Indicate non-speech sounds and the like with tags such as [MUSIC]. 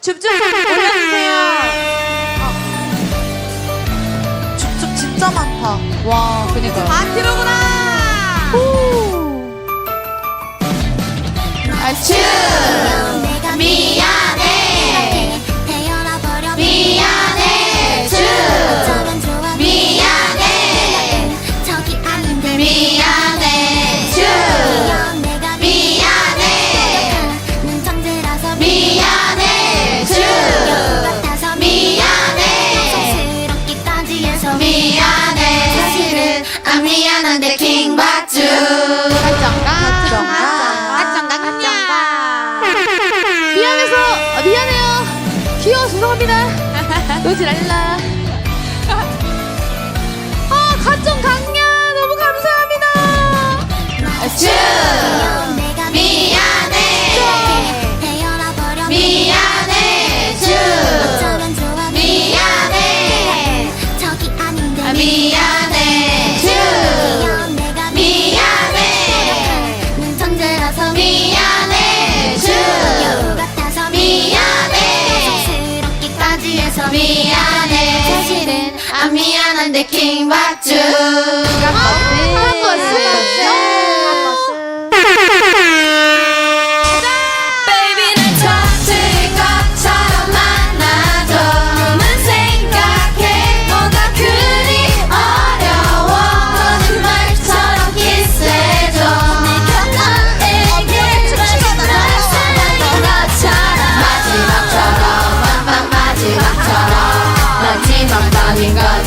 줍줍 올려주세요. 아. 줍줍 진짜 많다. 와, 그니까요. 아, 4kg구나. 아츄. 미안해. 미안해. 츄. 미안해. 저기 아닌데 미안해. 안 미안한데 가정가, 가정가. 미안해서, 아, 미안해요. 귀여워, 죄송합니다. [LAUGHS] 노지랄라. 안 미안한데 킹받주 한 Baby 날 터질 것처럼 만나줘 몸은 생각해. 뭐가 그리 어려워. 너는 말처럼 키스해줘 내가 너에게 날 사랑한 것처럼 마지막처럼 맘만 마지막처럼. 마지막 밤인 걸